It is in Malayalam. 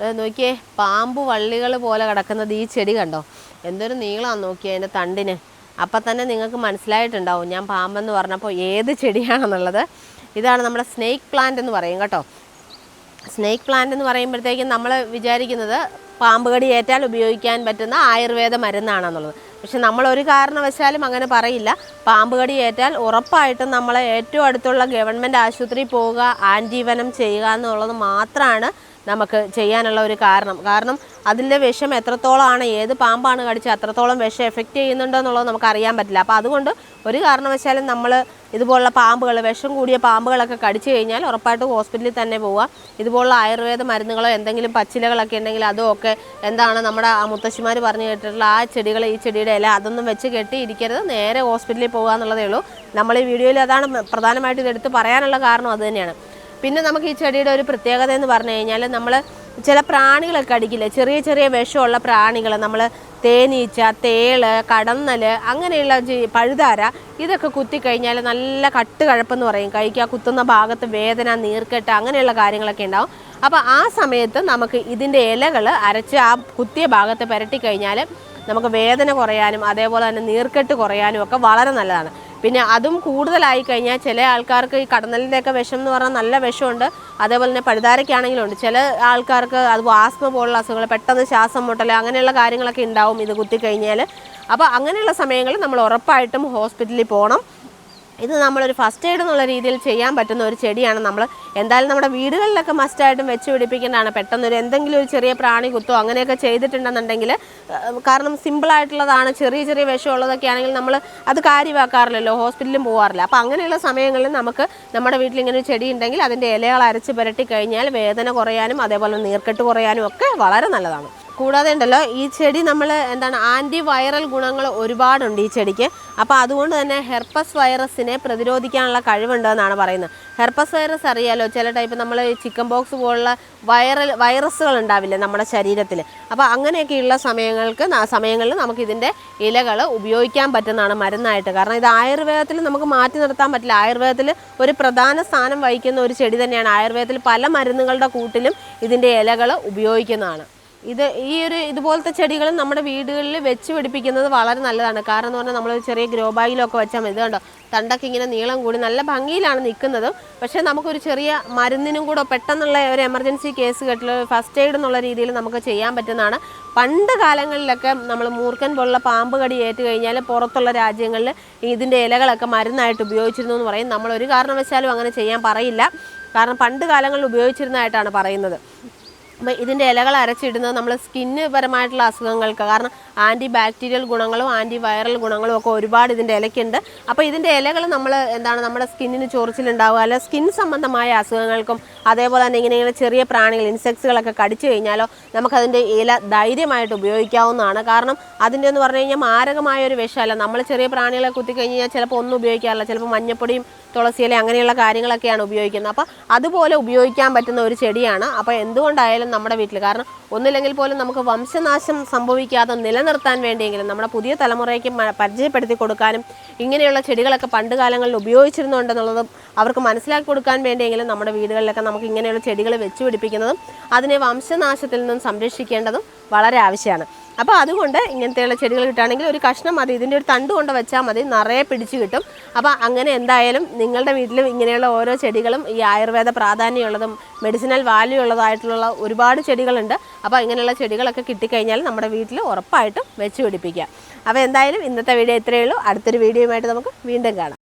നോക്കിയേ പാമ്പ് വള്ളികൾ പോലെ കിടക്കുന്നത് ഈ ചെടി കണ്ടോ? എന്തൊരു നീളമാണ് നോക്കിയേ അതിന്റെ തണ്ടിന്. അപ്പം തന്നെ നിങ്ങൾക്ക് മനസ്സിലായിട്ടുണ്ടാവും ഞാൻ പാമ്പെന്ന് പറഞ്ഞപ്പോൾ ഏത് ചെടിയാണെന്നുള്ളത്. ഇതാണ് നമ്മുടെ സ്നേക്ക് പ്ലാന്റ് എന്ന് പറയും കേട്ടോ. സ്നേക്ക് പ്ലാന്റ് എന്ന് പറയുമ്പോഴത്തേക്കും നമ്മൾ വിചാരിക്കുന്നത് പാമ്പ് കടി ഏറ്റാൽ ഉപയോഗിക്കാൻ പറ്റുന്ന ആയുർവേദ മരുന്നാണെന്നുള്ളത്. പക്ഷെ നമ്മൾ ഒരു കാരണവശാലും അങ്ങനെ പറയില്ല. പാമ്പ് കടി ഏറ്റാൽ ഉറപ്പായിട്ടും നമ്മൾ ഏറ്റവും അടുത്തുള്ള ഗവൺമെന്റ് ആശുപത്രി പോവുക ആന്റീവനം ചെയ്യുക എന്നുള്ളത് മാത്രമാണ് നമുക്ക് ചെയ്യാനുള്ള ഒരു കാരണം. കാരണം അതിന്റെ വിഷം എത്രത്തോളമാണ് ഏത് പാമ്പാണ് കടിച്ചത് അത്രത്തോളം വിഷം എഫക്റ്റ് ചെയ്യുന്നുണ്ടോ എന്നുള്ളത് നമുക്ക് അറിയാൻ പറ്റില്ല. അപ്പോൾ അതുകൊണ്ട് ഒരു കാരണവശാലും നമ്മൾ ഇതുപോലുള്ള പാമ്പുകൾ വിഷം കൂടിയ പാമ്പുകളൊക്കെ കടിച്ചു കഴിഞ്ഞാൽ ഉറപ്പായിട്ടും ഹോസ്പിറ്റലിൽ തന്നെ പോവുക. ഇതുപോലുള്ള ആയുർവേദ മരുന്നുകളോ എന്തെങ്കിലും പച്ചിലകളൊക്കെ ഉണ്ടെങ്കിൽ അതും ഒക്കെ എന്താണ് നമ്മുടെ മുത്തശ്ശിമാർ പറഞ്ഞു കേട്ടിട്ടുള്ള ആ ചെടികൾ ഈ ചെടിയുടെ ഇല അതൊന്നും വെച്ച് കെട്ടി ഇരിക്കരുത്. നേരെ ഹോസ്പിറ്റലിൽ പോകുക എന്നുള്ളതേ ഉള്ളൂ. നമ്മൾ ഈ വീഡിയോയിൽ അതാണ് പ്രധാനമായിട്ട് ഇതെടുത്ത് പറയാനുള്ള കാരണം അത് തന്നെയാണ്. പിന്നെ നമുക്ക് ഈ ചെടിയുടെ ഒരു പ്രത്യേകത എന്ന് പറഞ്ഞു കഴിഞ്ഞാൽ നമ്മൾ ചില പ്രാണികളൊക്കെ അടിക്കില്ലേ? ചെറിയ ചെറിയ വിഷമുള്ള പ്രാണികൾ നമ്മൾ തേനീച്ച തേൾ കടന്നൽ അങ്ങനെയുള്ള പഴുതാര ഇതൊക്കെ കുത്തിക്കഴിഞ്ഞാൽ നല്ല കട്ട് കഴപ്പെന്ന് പറയും കഴിക്കുക കുത്തുന്ന ഭാഗത്ത് വേദന നീർക്കെട്ട് അങ്ങനെയുള്ള കാര്യങ്ങളൊക്കെ ഉണ്ടാവും. അപ്പോൾ ആ സമയത്ത് നമുക്ക് ഇതിന്റെ ഇലകൾ അരച്ച് ആ കുത്തിയ ഭാഗത്ത് പുരട്ടി കഴിഞ്ഞാൽ നമുക്ക് വേദന കുറയാനും അതേപോലെ തന്നെ നീർക്കെട്ട് കുറയാനും ഒക്കെ വളരെ നല്ലതാണ്. പിന്നെ അതും കൂടുതലായി കഴിഞ്ഞാൽ ചില ആൾക്കാർക്ക് ഈ കടന്നലിന്റെയൊക്കെ വിഷം എന്ന് പറഞ്ഞാൽ നല്ല വിഷമുണ്ട്. അതേപോലെ തന്നെ പഴുതാരയ്ക്കാണെങ്കിലും ഉണ്ട് ചില ആൾക്കാർക്ക് അത് ആസ്മ പോലുള്ള അസുഖങ്ങൾ പെട്ടെന്ന് ശ്വാസം മുട്ടൽ അങ്ങനെയുള്ള കാര്യങ്ങളൊക്കെ ഉണ്ടാവും ഇത് കുത്തിക്കഴിഞ്ഞാൽ. അപ്പോൾ അങ്ങനെയുള്ള സമയങ്ങളിൽ നമ്മൾ ഉറപ്പായിട്ടും ഹോസ്പിറ്റലിൽ പോകണം. ഇത് നമ്മളൊരു ഫസ്റ്റ് എയ്ഡ് എന്നുള്ള രീതിയിൽ ചെയ്യാൻ പറ്റുന്ന ഒരു ചെടിയാണ്. നമ്മൾ എന്തായാലും നമ്മുടെ വീടുകളിലൊക്കെ മസ്റ്റായിട്ടും വെച്ച് പിടിപ്പിക്കേണ്ടതാണ്. പെട്ടെന്ന് ഒരു എന്തെങ്കിലും ഒരു ചെറിയ പ്രാണി കുത്തോ അങ്ങനെയൊക്കെ ചെയ്തിട്ടുണ്ടെന്നുണ്ടെങ്കിൽ കാരണം സിമ്പിളായിട്ടുള്ളതാണ് ചെറിയ ചെറിയ വിഷമുള്ളതൊക്കെ ആണെങ്കിൽ നമ്മൾ അത് കാര്യമാക്കാറില്ലല്ലോ. ഹോസ്പിറ്റലിലും പോകാറില്ല അപ്പോൾ അങ്ങനെയുള്ള സമയങ്ങളിൽ നമുക്ക് നമ്മുടെ വീട്ടിൽ ഇങ്ങനെ ഒരു ചെടി ഉണ്ടെങ്കിൽ അതിന്റെ ഇലകൾ അരച്ച് പുരട്ടി കഴിഞ്ഞാൽ വേദന കുറയാനും അതേപോലെ നീർക്കെട്ട് കുറയാനും ഒക്കെ വളരെ നല്ലതാണ്. കൂടാതെ ഉണ്ടല്ലോ ഈ ചെടി നമ്മൾ എന്താണ് ആന്റി വൈറൽ ഗുണങ്ങൾ ഒരുപാടുണ്ട് ഈ ചെടിക്ക്. അപ്പോൾ അതുകൊണ്ട് തന്നെ ഹെർപ്പസ് വൈറസിനെ പ്രതിരോധിക്കാനുള്ള കഴിവുണ്ടെന്നാണ് പറയുന്നത്. ഹെർപ്പസ് വൈറസ് അറിയാലോ ചില ടൈപ്പ് നമ്മൾ ചിക്കൻ ബോക്സ് പോലുള്ള വൈറൽ വൈറസുകൾ ഉണ്ടാവില്ലേ നമ്മുടെ ശരീരത്തിൽ അപ്പോൾ അങ്ങനെയൊക്കെയുള്ള സമയങ്ങൾക്ക് സമയങ്ങളിൽ നമുക്ക് ഇതിന്റെ ഇലകൾ ഉപയോഗിക്കാൻ പറ്റുന്നതാണ് മരുന്നായിട്ട്. കാരണം ഇത് ആയുർവേദത്തിൽ നമുക്ക് മാറ്റി നിർത്താൻ പറ്റില്ല. ആയുർവേദത്തിൽ ഒരു പ്രധാന സ്ഥാനം വഹിക്കുന്ന ഒരു ചെടി തന്നെയാണ്. ആയുർവേദത്തിൽ പല മരുന്നുകളുടെ കൂട്ടിലും ഇതിന്റെ ഇലകൾ ഉപയോഗിക്കുന്നതാണ്. ഇത് ഈ ഒരു ഇതുപോലത്തെ ചെടികൾ നമ്മുടെ വീടുകളിൽ വെച്ച് പിടിപ്പിക്കുന്നത് വളരെ നല്ലതാണ്. കാരണം എന്ന് പറഞ്ഞാൽ നമ്മൾ ചെറിയ ഗ്രോ ബാഗിലൊക്കെ വെച്ചാൽ മതി. കണ്ടോ? തണ്ടൊക്കെ ഇങ്ങനെ നീളം കൂടി നല്ല ഭംഗിയിലാണ് നിൽക്കുന്നത്. പക്ഷേ നമുക്കൊരു ചെറിയ മരുന്നിനും കൂടെ പെട്ടെന്നുള്ള ഒരു എമർജൻസി കേസ് കെട്ടിൽ ഫസ്റ്റ് എയ്ഡ് എന്നുള്ള രീതിയിൽ നമുക്ക് ചെയ്യാൻ പറ്റുന്നതാണ്. പണ്ട് കാലങ്ങളിലൊക്കെ നമ്മൾ മൂർഖൻ പോലുള്ള പാമ്പ് കടി ഏറ്റു കഴിഞ്ഞാൽ പുറത്തുള്ള രാജ്യങ്ങളിൽ ഇതിന്റെ ഇലകളൊക്കെ മരുന്നായിട്ട് ഉപയോഗിച്ചിരുന്നു എന്ന് പറയും. നമ്മൾ ഒരു കാരണവശാലും അങ്ങനെ ചെയ്യാൻ പറയില്ല. കാരണം പണ്ട് കാലങ്ങളിൽ ഉപയോഗിച്ചിരുന്നതായിട്ടാണ് പറയുന്നത്. ഇതിന്റെ ഇലകൾ അരച്ചിടുന്നത് നമ്മൾ സ്കിന്ന് പരമായിട്ടുള്ള അസുഖങ്ങൾക്ക് കാരണം ആന്റി ബാക്ടീരിയൽ ഗുണങ്ങളും ആന്റി വൈറൽ ഗുണങ്ങളും ഒക്കെ ഒരുപാട് ഇതിന്റെ ഇലയ്ക്കുണ്ട്. അപ്പോൾ ഇതിന്റെ ഇലകൾ നമ്മൾ എന്താണ് നമ്മുടെ സ്കിന്നിന് ചൊറിച്ചിലുണ്ടാവുക അല്ല സ്കിൻ സംബന്ധമായ അസുഖങ്ങൾക്കും അതേപോലെ തന്നെ ഇങ്ങനെയുള്ള ഇങ്ങനെ ചെറിയ പ്രാണികൾ ഇൻസെക്ട്സുകളൊക്കെ കടിച്ചു കഴിഞ്ഞാലോ നമുക്കതിന്റെ ഇല ധൈര്യമായിട്ട് ഉപയോഗിക്കാവുന്നതാണ്. കാരണം അതിന്റെ എന്ന് പറഞ്ഞു കഴിഞ്ഞാൽ മാരകമായ ഒരു വിഷമല്ല. നമ്മൾ ചെറിയ പ്രാണികളെ കുത്തിക്കഴിഞ്ഞാൽ കഴിഞ്ഞാൽ ചിലപ്പോൾ ഒന്നും ഉപയോഗിക്കാറില്ല. ചിലപ്പോൾ മഞ്ഞപ്പൊടിയും തുളസിയില അങ്ങനെയുള്ള കാര്യങ്ങളൊക്കെയാണ് ഉപയോഗിക്കുന്നത്. അപ്പോൾ അതുപോലെ ഉപയോഗിക്കാൻ പറ്റുന്ന ഒരു ചെടിയാണ്. അപ്പോൾ എന്തുകൊണ്ടായാലും നമ്മുടെ വീട്ടിൽ കാരണം ഒന്നില്ലെങ്കിൽ പോലും നമുക്ക് വംശനാശം സംഭവിക്കാതെ നിലനിർത്താൻ വേണ്ടിയെങ്കിലും നമ്മുടെ പുതിയ തലമുറയ്ക്ക് പരിചയപ്പെടുത്തി കൊടുക്കാനും ഇങ്ങനെയുള്ള ചെടികളൊക്കെ പണ്ട് കാലങ്ങളിൽ ഉപയോഗിച്ചിരുന്നുണ്ടെന്നുള്ളത് അവർക്ക് മനസ്സിലാക്കി കൊടുക്കാൻ വേണ്ടിയെങ്കിലും നമ്മുടെ വീടുകളിലൊക്കെ നമുക്ക് ഇങ്ങനെയുള്ള ചെടികൾ വെച്ച് പിടിപ്പിക്കുന്നതും അതിനെ വംശനാശത്തിൽ നിന്നും സംരക്ഷിക്കേണ്ടതും വളരെ ആവശ്യമാണ്. അപ്പോൾ അതുകൊണ്ട് ഇങ്ങനത്തെയുള്ള ചെടികൾ കിട്ടുകയാണെങ്കിൽ ഒരു കഷ്ണം മതി ഇതിന്റെ ഒരു തണ്ട് കൊണ്ട് വെച്ചാൽ മതി നിറയെ പിടിച്ചു കിട്ടും. അപ്പോൾ അങ്ങനെ എന്തായാലും നിങ്ങളുടെ വീട്ടിലും ഇങ്ങനെയുള്ള ഓരോ ചെടികളും ഈ ആയുർവേദ പ്രാധാന്യമുള്ളതും മെഡിസിനൽ വാല്യൂ ഉള്ളതായിട്ടുള്ള ഒരുപാട് ചെടികളുണ്ട്. അപ്പോൾ ഇങ്ങനെയുള്ള ചെടികളൊക്കെ കിട്ടിക്കഴിഞ്ഞാൽ നമ്മുടെ വീട്ടിൽ ഉറപ്പായിട്ടും വെച്ച് പിടിപ്പിക്കുക. അപ്പോൾ എന്തായാലും ഇന്നത്തെ വീഡിയോ ഇത്രയേ ഉള്ളൂ. അടുത്തൊരു വീഡിയോയുമായിട്ട് നമുക്ക് വീണ്ടും കാണാം.